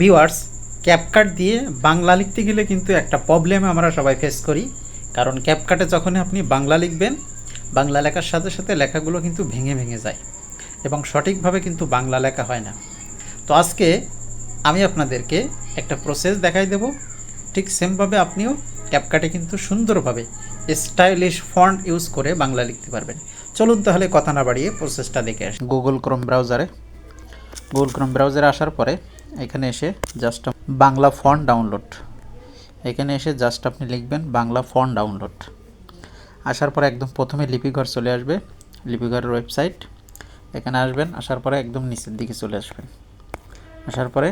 Viewers CapCut দিয়ে বাংলা লিখতে গেলে কিন্তু একটা প্রবলেম আমরা সবাই ফেস করি। কারণ ক্যাপকাটে যখনই আপনি বাংলা লিখবেন, বাংলা লেখার সাথে সাথে লেখাগুলো কিন্তু ভেঙে ভেঙে যায় এবং সঠিকভাবে কিন্তু বাংলা লেখা হয় না। তো আজকে আমি আপনাদেরকে একটা প্রসেস দেখাই দেব। ঠিক সেমভাবে আপনিও ক্যাপকাটে কিন্তু সুন্দরভাবে স্টাইলিশ ফন্ট ইউজ করে বাংলা লিখতে পারবেন। চলুন তাহলে কথা না বাড়িয়ে প্রসেসটা দেখে আসি। গুগল ক্রোম ব্রাউজারে গুগল ক্রোম ব্রাউজারে আসার পরে এখানে এসে জাস্ট বাংলা ফন্ট ডাউনলোড এখানে এসে জাস্ট আপনি লিখবেন বাংলা ফন্ট ডাউনলোড আসার পরে একদম প্রথমে লিপিঘর চলে আসবে, লিপিঘরের ওয়েবসাইট এখানে আসবেন, আসার পরে একদম নিচের দিকে চলে আসবেন। আসার পরে,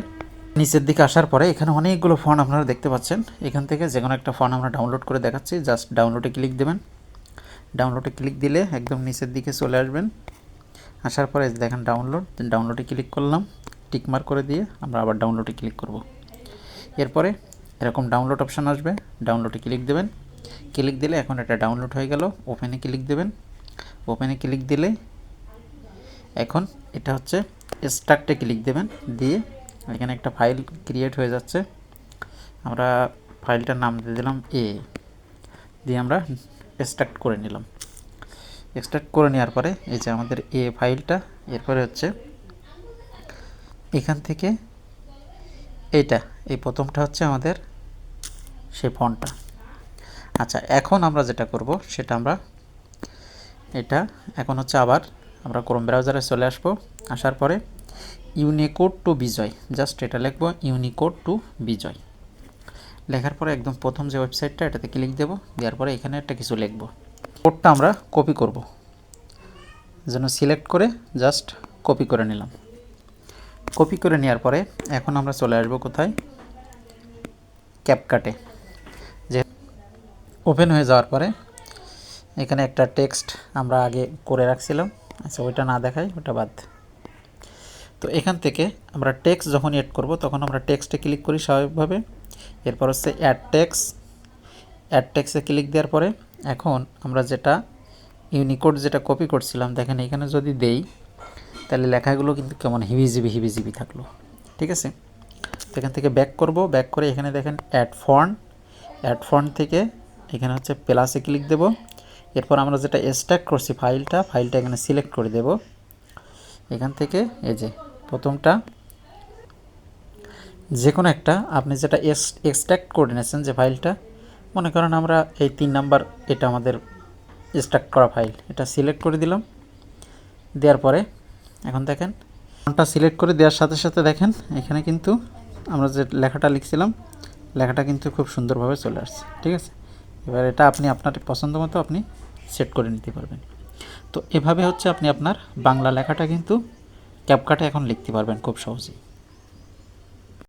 নিচের দিকে আসার পরে এখানে অনেকগুলো ফন্ট আপনারা দেখতে পাচ্ছেন। এখান থেকে যে কোনো একটা ফন্ট আমরা ডাউনলোড করে দেখাচ্ছি জাস্ট ডাউনলোডে ক্লিক দেবেন। ডাউনলোডে ক্লিক দিলে একদম নিচের দিকে চলে আসবেন। আসার পরে দেখেন ডাউনলোড ডাউনলোডে ক্লিক করলাম। টিকমার্ক করে দিয়ে আমরা আবার ডাউনলোডে ক্লিক করব। এরপরে এরকম ডাউনলোড অপশান আসবে। ডাউনলোডে ক্লিক দেবেন। ক্লিক দিলে এখন এটা ডাউনলোড হয়ে গেল। ওপেনে ক্লিক দেবেন। ওপেনে ক্লিক দিলে এখন এটা হচ্ছে স্টার্টে ক্লিক দেবেন। দিয়ে এখানে একটা ফাইল ক্রিয়েট হয়ে যাচ্ছে। আমরা ফাইলটার নাম দিয়ে দিলাম এ দিয়ে আমরা এক্সট্রাক্ট করে নিলাম। এক্সট্রাক্ট করে নেওয়ার পরে এই যে আমাদের এ ফাইলটা এরপরে হচ্ছে এখান থেকে এইটা, এই প্রথমটা হচ্ছে আমাদের সেই ফন্টটা। আচ্ছা এখন আমরা যেটা করব সেটা আমরা এটা, এখন হচ্ছে আবার আমরা ক্রোম ব্রাউজারে চলে আসব। আসার পরে ইউনিকোড টু বিজয় জাস্ট এটা লিখব ইউনিকোড টু বিজয় লেখার পরে একদম প্রথম যে ওয়েবসাইটটা এটাতে ক্লিক দেব, দেওয়ার পরে এখানে একটা কিছু লিখব। কোডটা আমরা কপি করব। যেন সিলেক্ট করে জাস্ট কপি করে নিলাম। কপি করে নেওয়ার পরে এখন আমরা চলে আসব কোথায়? ক্যাপকাটে যে ওপেন হয়ে যাওয়ার পরে এখানে একটা টেক্সট আমরা আগে করে রাখছিলাম। আচ্ছা ওইটা না দেখাই, ওটা বাদ। তো এখান থেকে আমরা টেক্সট যখন এড করব, তখন আমরা টেক্সটে ক্লিক করি স্বাভাবিকভাবে। এরপর হচ্ছে অ্যাড টেক্স অ্যাড টেক্সে ক্লিক দেওয়ার পরে এখন আমরা যেটা ইউনিকোড যেটা কপি করছিলাম, দেখেন এখানে যদি দেই তাহলে লেখাগুলো কিন্তু কেমন হিবিজিবি হিবিজিবি থাকল। ঠিক আছে? তো এখান থেকে ব্যাক করব। ব্যাক করে এখানে দেখেন অ্যাড ফন্ট অ্যাড ফন্ট থেকে এখানে হচ্ছে প্লাসে ক্লিক দেব। এরপর আমরা যেটা এক্সট্রাক্ট করছি ফাইলটা ফাইলটা এখানে সিলেক্ট করে দেব। এখান থেকে এই যে প্রথমটা যে কোনো একটা আপনি যেটা এক্সট্রাক্ট করে নিয়েছেন যে ফাইলটা মনে করেন আমরা এই তিন নাম্বার এটা আমাদের এক্সট্রাক্ট করা ফাইল এটা সিলেক্ট করে দিলাম। দেওয়ার পরে এখন দেখেন। ফোনটা সিলেক্ট করে দেওয়ার সাথে সাথে দেখেন, এখানে কিন্তু আমরা যে লেখাটা লিখছিলাম, লেখাটা কিন্তু খুব সুন্দরভাবে চলে আসছে, ঠিক আছে? এবার এটা আপনি আপনার পছন্দ মতো আপনি সেট করে নিতে পারবেন। তো এভাবে হচ্ছে আপনি আপনার বাংলা লেখাটা কিন্তু ক্যাপকাটে এখন লিখতে পারবেন খুব সহজেই।